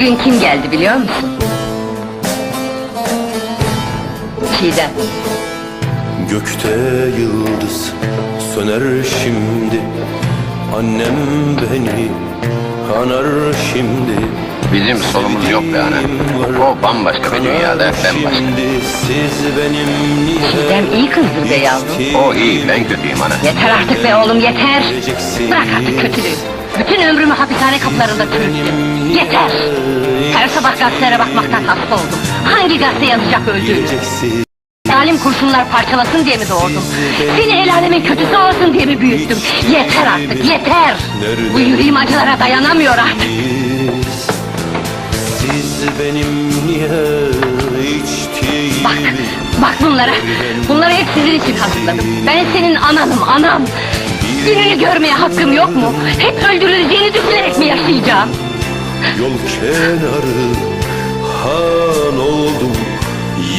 Bugün kim geldi biliyor musun? Çiğdem. Gökte yıldız söner şimdi Annem beni anar şimdi Bizim solumuz yok be ana. O bambaşka bir dünyada, ben başka. Şimdi siz benim niye Çiğdem iyi kızdır be yavrum. O iyi, ben kötüyüm ana. Yeter artık be oğlum yeter. Bırak artık kötülüğü. Bütün ömrümü hapishane kapılarında çürüttüm. Yeter. Sabah gazetelere bakmaktan hasta oldum. Hangi gazete yazacak öldüğünü? Zalim kurşunlar parçalasın diye mi doğurdum? Seni el alemin kötüsü olsun diye mi büyüttüm? Yeter artık yeter. Bu yüreğim acılara dayanamıyor artık. Siz benim niye Bak, bak bunlara. Bunları hep sizin için hazırladım. Ben senin ananım, anam. Gününü görmeye hakkım yok mu? Hep öldürüleceğini düşünerek mi yaşayacağım? Yol kenarı han oldum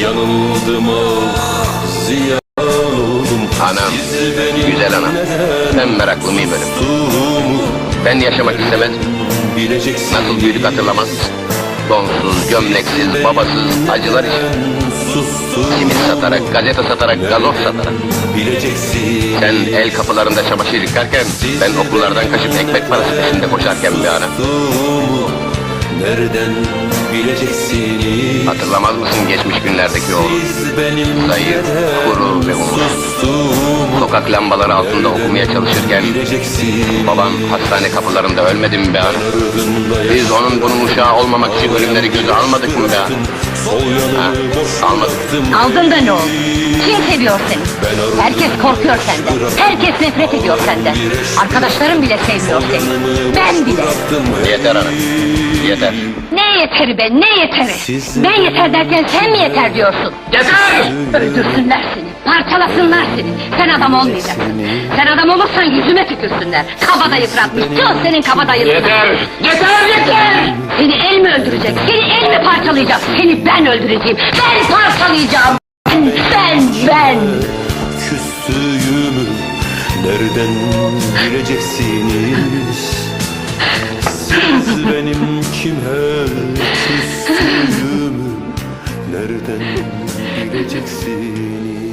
Yanıldım ah ziyan oldum Anam, benim güzel anam. neden Ben meraklı mıyım ölüm? sustuğumu Ben yaşamak istemez Nasıl büyüdük hatırlamaz? Donsuz, gömleksiz, babasız, acılar için. Simit satarak, gazete satarak, gazoz satarak. Bileceksin Sen el kapılarında çamaşır yıkarken, ben okullardan kaçıp ekmek parası peşinde koşarken bir ana. Nereden bileceksiniz Hatırlamaz mısın geçmiş günlerdeki benim Zayıf, kuru ve umutsuz. Sokak lambaları altında okumaya çalışırken, babam hastane kapılarında ölmedi mi be Biz onun bunun uşağı olmamak için ölümleri göze almadık mı be? Sol Ha, yanı boş bıraktım. Aldın da ne oldu? Kim seviyor seni? Herkes korkuyor senden. Herkes nefret ediyor senden. Arkadaşlarım bile sevmiyor seni. Ben bile. Yeter ana, yeter. Ne yeteri be ne yeteri? Siz- Ben yeter derken sen mi yeter diyorsun? Yeter! Öldürsünler seni, parçalasınlar seni. Sen adam olmayacaksın. Sen adam olursan yüzüme tükürsünler. Kabada yıpratmış, çok senin kabadayın. Yeter! Yeter yeter! Seni el mi öldürecek, seni el mi parçalayacak? Seni ben öldüreceğim, ben parçalayacağım. Ben, ben, ben. Küstüğümü nereden bileceksiniz? Siz benim kime küstüğümü nereden bileceksiniz?